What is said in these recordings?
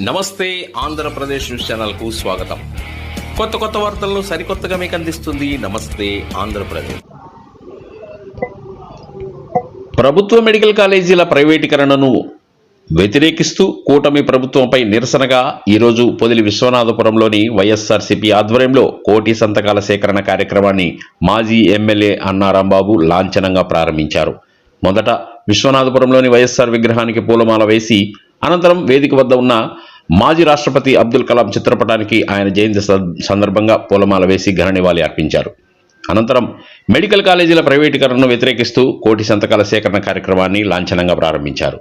నమస్తే ఆంధ్రప్రదేశ్ న్యూస్ ఛానల్కు స్వాగతం. కొత్త కొత్త వార్తలను సరికొత్తగా మీకు అందిస్తుంది నమస్తే ఆంధ్రప్రదేశ్. ప్రభుత్వ మెడికల్ కాలేజీల ప్రైవేటీకరణను వ్యతిరేకిస్తూ కూటమి ప్రభుత్వంపై నిరసనగా ఈరోజు పొదిలి విశ్వనాథపురంలోని వైఎస్ఆర్సీపీ ఆధ్వర్యంలో కోటి సంతకాల సేకరణ కార్యక్రమాన్ని మాజీ ఎమ్మెల్యే అన్నారాంబాబు లాంఛనంగా ప్రారంభించారు. మొదట విశ్వనాథపురంలోని వైఎస్ఆర్ విగ్రహానికి పూలమాల వేసి అనంతరం వేదిక వద్ద ఉన్న మాజీ రాష్ట్రపతి అబ్దుల్ కలాం చిత్రపటానికి ఆయన జయంతి సందర్భంగా పూలమాల వేసి ఘన నివాళి అర్పించారు. అనంతరం మెడికల్ కాలేజీల ప్రైవేటీకరణను వ్యతిరేకిస్తూ కోటి సంతకాల సేకరణ కార్యక్రమాన్ని లాంఛనంగా ప్రారంభించారు.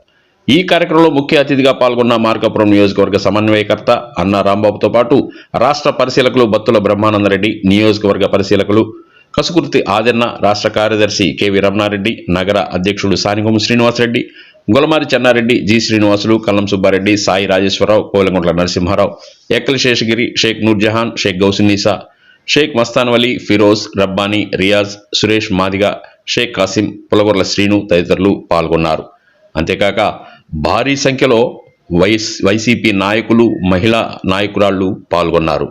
ఈ కార్యక్రమంలో ముఖ్య అతిథిగా పాల్గొన్న మార్కాపురం నియోజకవర్గ సమన్వయకర్త అన్న రాంబాబుతో పాటు రాష్ట్ర పరిశీలకులు బత్తుల బ్రహ్మానందరెడ్డి నియోజకవర్గ పరిశీలకులు కసుకుర్తి ఆదెన్న రాష్ట్ర కార్యదర్శి కెవి రమణారెడ్డి నగర అధ్యక్షుడు సానిగోము శ్రీనివాసరెడ్డి గొలమారి చెన్నారెడ్డి జి శ్రీనివాసులు కల్లం సుబ్బారెడ్డి సాయి రాజేశ్వరరావు కోలగుంట్ల నరసింహారావు ఎక్కల శేషగిరి షేక్ నూర్జహాన్ షేక్ గౌసినీసా షేక్ మస్తాన్ వలీ ఫిరోజ్ రబ్బానీ రియాజ్ సురేష్ మాదిగ షేక్ కాసిం పులగొర్ల శ్రీను తదితరులు పాల్గొన్నారు. అంతేకాక భారీ సంఖ్యలో వైస్ వైసీపీ నాయకులు మహిళా నాయకురాళ్ళు పాల్గొన్నారు.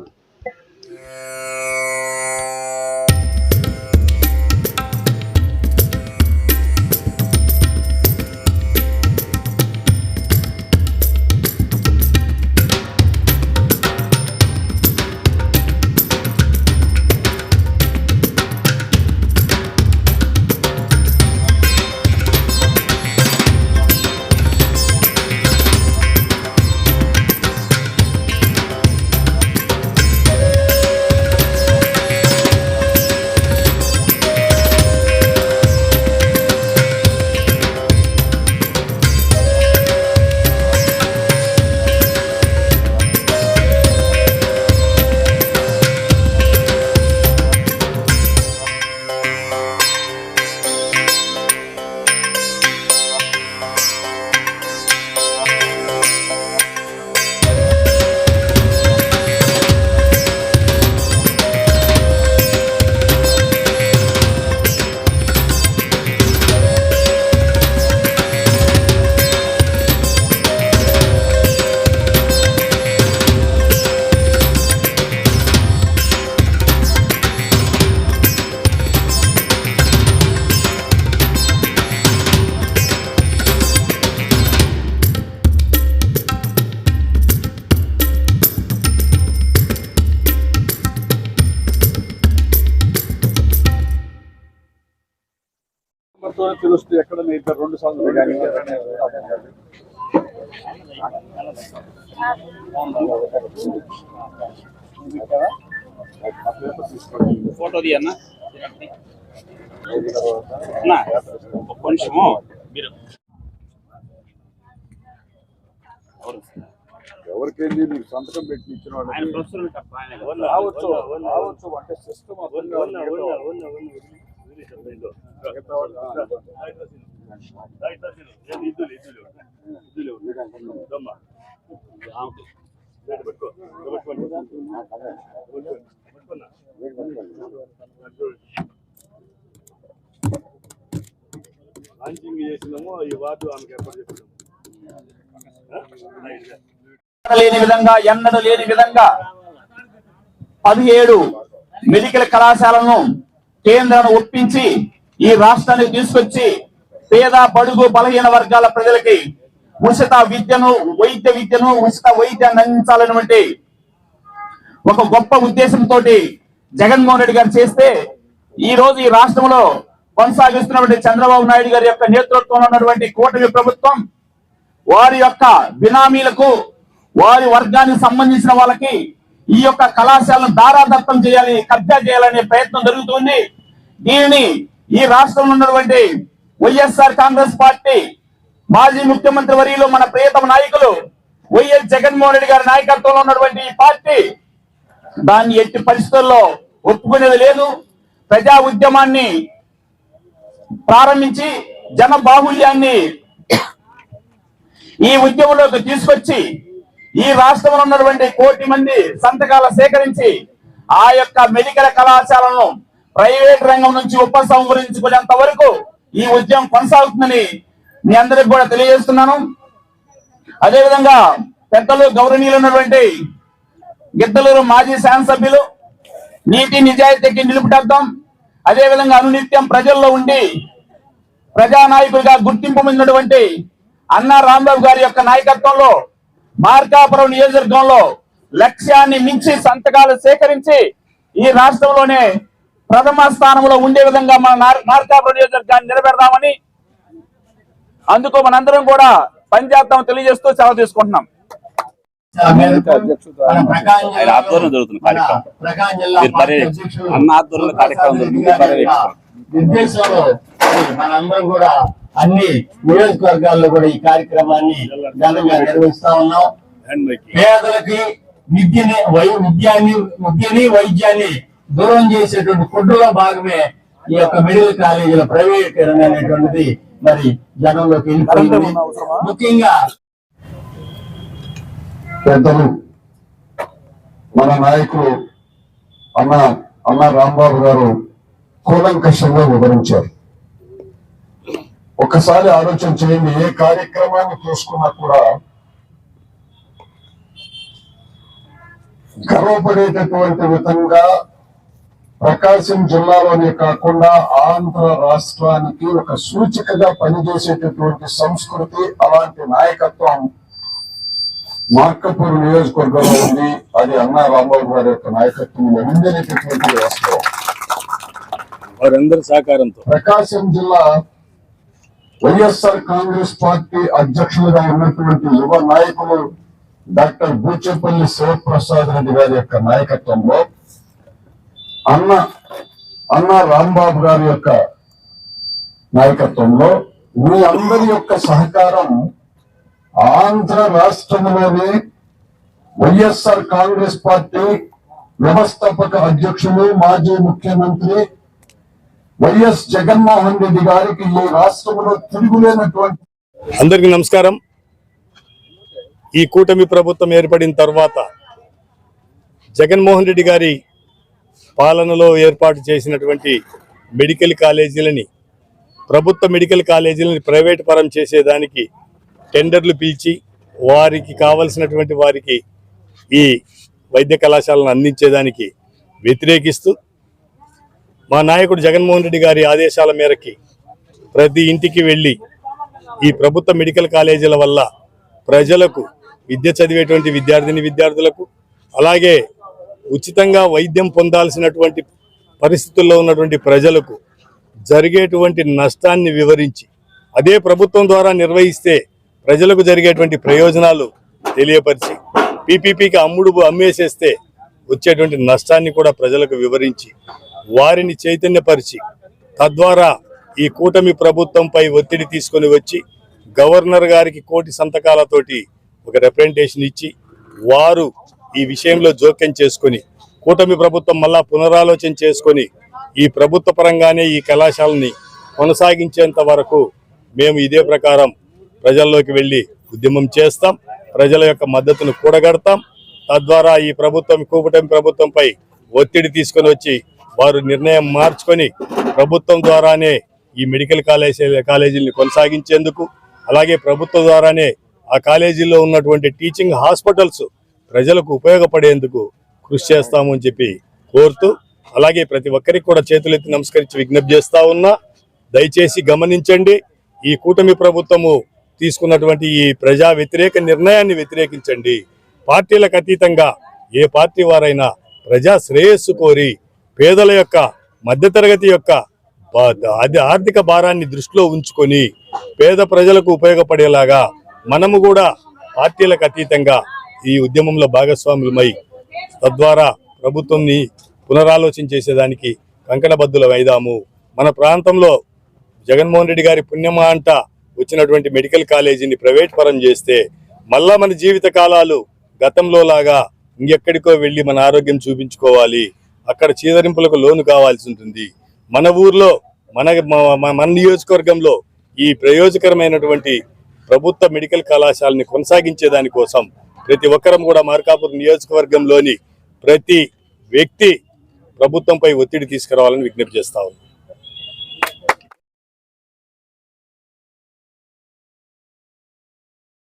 మొత్తం తెలుస్తుంది ఎక్కడ ఇద్దరు రెండు సార్లు కానీ ఫోటో తీయన్నా? అన్నా ఒక్క నిమిషము. మీరు. ఎవరు? ఎవరికెళ్ళి నీకు సంతకం పెట్టి ఇచ్చిన కాదు. రావచ్చు రావచ్చు. అంటే సిస్టమ్ లాంచింగ్ చేసినాము ఈ వార్డు ఆమెకి ఏర్పాటు చేసినాము లేని విధంగా ఎన్నడూ లేని విధంగా పదిహేడు మెడికల్ కళాశాలను కేంద్రాన్ని ఒప్పించి ఈ రాష్ట్రానికి తీసుకొచ్చి పేద బడుగు బలహీన వర్గాల ప్రజలకి ఉచిత విద్యను వైద్య విద్యను ఉచిత వైద్యాన్ని అందించాలనేటువంటి ఒక గొప్ప ఉద్దేశంతో జగన్మోహన్ రెడ్డి గారు చేస్తే ఈ రోజు ఈ రాష్ట్రంలో కొనసాగిస్తున్నటువంటి చంద్రబాబు నాయుడు గారి యొక్క నేతృత్వంలో ఉన్నటువంటి కూటమి ప్రభుత్వం వారి యొక్క బినామీలకు వారి వర్గానికి సంబంధించిన వాళ్ళకి ఈ యొక్క కళాశాలను దారాదత్తం చేయాలి కబ్జా చేయాలనే ప్రయత్నం జరుగుతుంది. దీనిని ఈ రాష్ట్రంలో ఉన్నటువంటి వైఎస్ఆర్ కాంగ్రెస్ పార్టీ మాజీ ముఖ్యమంత్రి వర్యులు మన ప్రియతమ నాయకులు వైఎస్ జగన్మోహన్ రెడ్డి గారి నాయకత్వంలో ఉన్నటువంటి ఈ పార్టీ దాన్ని ఎట్టి పరిస్థితుల్లో ఒప్పుకునేది లేదు. ప్రజా ఉద్యమాన్ని ప్రారంభించి జన బాహుల్యాన్ని ఈ ఉద్యమంలోకి తీసుకొచ్చి ఈ రాష్ట్రంలో ఉన్నటువంటి కోటి మంది సంతకాల సేకరించి ఆ యొక్క మెడికల్ కళాశాలను ప్రైవేట్ రంగం నుంచి ఉపసంహరించుకునేంత వరకు ఈ ఉద్యమం కొనసాగుతుందని మీ అందరికి కూడా తెలియజేస్తున్నాను. అదేవిధంగా పెద్దలు గౌరవనీయులైనటువంటి గిద్దలూరు మాజీ శాసనసభ్యులు నీతి నిజాయితీకి నిలుపుటర్థం అదేవిధంగా అనునిత్యం ప్రజల్లో ఉండి ప్రజానాయకుడిగా గుర్తింపు పొందినటువంటి అన్నా రాంబాబు గారి యొక్క నాయకత్వంలో మార్కాపురం నియోజకవర్గంలో లక్ష్యాన్ని మించి సంతకాలు సేకరించి ఈ రాష్ట్రంలోనే ప్రథమ స్థానంలో ఉండే విధంగా మన మార్కాపురం నియోజకవర్గాన్ని నిలబెడదామని అందుకు మనందరం కూడా పనిచేద్దాం తెలియజేస్తూ సెలవు తీసుకుంటున్నాం ఆయన ఆధ్వర్యంలో కార్యక్రమం. అన్న ఆధ్వర్యంలో కార్యక్రమం జరుగుతుంది. నిర్దేశంలో మనందరం కూడా అన్ని నియోజకవర్గాల్లో కూడా ఈ కార్యక్రమాన్ని ఘనంగా నిర్వహిస్తా ఉన్నాం. పేదలకి విద్యని వై విద్యాన్ని విద్యని వైద్యాన్ని దూరం చేసేటువంటి కుట్రలో భాగమే ఈ యొక్క మెడికల్ కాలేజీల ప్రైవేటీకరణ అనేటువంటిది మరి జనంలోకి వెళ్ళిపోయింది. ముఖ్యంగా పెద్దలు మన నాయకులు అన్న అన్న రాంబాబు గారు కూలంకషంగా వివరించారు. ఒకసారి ఆలోచన చేయండి ఏ కార్యక్రమాన్ని తీసుకున్నా కూడా గర్వపడేటటువంటి విధంగా ప్రకాశం జిల్లాలోనే కాకుండా ఆంధ్ర రాష్ట్రానికి ఒక సూచికగా పనిచేసేటటువంటి సంస్కృతి అలాంటి నాయకత్వం మార్కపూర్ నియోజకవర్గంలో ఉంది. అది అన్నా రాంబాబు గారి యొక్క నాయకత్వంలో ఉందనేటటువంటి వాస్తవం వారందరి సహకారంతో. ప్రకాశం జిల్లా వైఎస్ఆర్ కాంగ్రెస్ పార్టీ అధ్యక్షులుగా ఉన్నటువంటి యువ నాయకులు డాక్టర్ బూచేపల్లి శివప్రసాద్ రెడ్డి గారి యొక్క నాయకత్వంలో అన్న అన్న రాంబాబు గారి యొక్క నాయకత్వంలో మీ అందరి యొక్క సహకారం ఆంధ్ర రాష్ట్రంలోనే వైఎస్ఆర్ కాంగ్రెస్ పార్టీ వ్యవస్థాపక అధ్యక్షులు మాజీ ముఖ్యమంత్రి వైఎస్ జగన్మోహన్ రెడ్డి గారికి ఈ రాష్ట్రంలో తిరుగులేనటువంటి అందరికీ నమస్కారం. ఈ కూటమి ప్రభుత్వం ఏర్పడిన తర్వాత జగన్మోహన్ రెడ్డి గారి పాలనలో ఏర్పాటు చేసినటువంటి మెడికల్ కాలేజీలని ప్రభుత్వ మెడికల్ కాలేజీలని ప్రైవేట్ పరం చేసేదానికి టెండర్లు పిలిచి వారికి కావలసినటువంటి వారికి ఈ వైద్య కళాశాలను అందించేదానికి వ్యతిరేకిస్తూ మా నాయకుడు జగన్మోహన్ రెడ్డి గారి ఆదేశాల మేరకి ప్రతి ఇంటికి వెళ్ళి ఈ ప్రభుత్వ మెడికల్ కాలేజీల వల్ల ప్రజలకు విద్య చదివేటువంటి విద్యార్థిని విద్యార్థులకు అలాగే ఉచితంగా వైద్యం పొందాల్సినటువంటి పరిస్థితుల్లో ఉన్నటువంటి ప్రజలకు జరిగేటువంటి నష్టాన్ని వివరించి అదే ప్రభుత్వం ద్వారా నిర్వహిస్తే ప్రజలకు జరిగేటువంటి ప్రయోజనాలు తెలియపరిచి పీపీపీకి అమ్ముడు అమ్మేసేస్తే వచ్చేటువంటి నష్టాన్ని కూడా ప్రజలకు వివరించి వారిని చైతన్యపరిచి తద్వారా ఈ కూటమి ప్రభుత్వంపై ఒత్తిడి తీసుకొని వచ్చి గవర్నర్ గారికి కోటి సంతకాలతోటి ఒక రిప్రజెంటేషన్ ఇచ్చి వారు ఈ విషయంలో జోక్యం చేసుకొని కూటమి ప్రభుత్వం మళ్ళా పునరాలోచన చేసుకొని ఈ ప్రభుత్వ పరంగానే ఈ కళాశాలని కొనసాగించేంత వరకు మేము ఇదే ప్రకారం ప్రజల్లోకి వెళ్ళి ఉద్యమం చేస్తాం ప్రజల యొక్క మద్దతును కూడగడతాం. తద్వారా ఈ ప్రభుత్వం కూటమి ప్రభుత్వంపై ఒత్తిడి తీసుకొని వచ్చి వారు నిర్ణయం మార్చుకొని ప్రభుత్వం ద్వారానే ఈ మెడికల్ కాలేజీ కాలేజీని కొనసాగించేందుకు అలాగే ప్రభుత్వం ద్వారానే ఆ కాలేజీల్లో ఉన్నటువంటి టీచింగ్ హాస్పిటల్స్ ప్రజలకు ఉపయోగపడేందుకు కృషి చేస్తామని చెప్పి కోరుతూ అలాగే ప్రతి ఒక్కరికి కూడా చేతులెత్తి నమస్కరించి విజ్ఞప్తి చేస్తా ఉన్నా దయచేసి గమనించండి ఈ కూటమి ప్రభుత్వము తీసుకున్నటువంటి ఈ ప్రజా వ్యతిరేక నిర్ణయాన్ని వ్యతిరేకించండి. పార్టీలకు అతీతంగా ఏ పార్టీ వారైనా ప్రజా శ్రేయస్సు కోరి పేదల యొక్క మధ్యతరగతి యొక్క అది ఆర్థిక భారాన్ని దృష్టిలో ఉంచుకొని పేద ప్రజలకు ఉపయోగపడేలాగా మనము కూడా పార్టీలకు అతీతంగా ఈ ఉద్యమంలో భాగస్వాములమై తద్వారా ప్రభుత్వంని పునరాలోచన చేసేదానికి కంకణబద్దులు వైదాము మన ప్రాంతంలో జగన్మోహన్ రెడ్డి గారి పుణ్యమా అంట వచ్చినటువంటి మెడికల్ కాలేజీని ప్రైవేట్ పరం చేస్తే మళ్ళా మన జీవిత కాలాలు గతంలో లాగా ఇంకెక్కడికో వెళ్ళి మన ఆరోగ్యం చూపించుకోవాలి. అక్కడ చీదరింపులకు లోను కావాల్సి ఉంటుంది. మన ఊర్లో మన మన నియోజకవర్గంలో ఈ ప్రయోజకరమైనటువంటి ప్రభుత్వ మెడికల్ కళాశాలని కొనసాగించే దానికోసం ప్రతి ఒక్కరం కూడా మార్కాపూర్ నియోజకవర్గంలోని ప్రతి వ్యక్తి ప్రభుత్వంపై ఒత్తిడి తీసుకురావాలని విజ్ఞప్తి చేస్తా ఉన్నాం.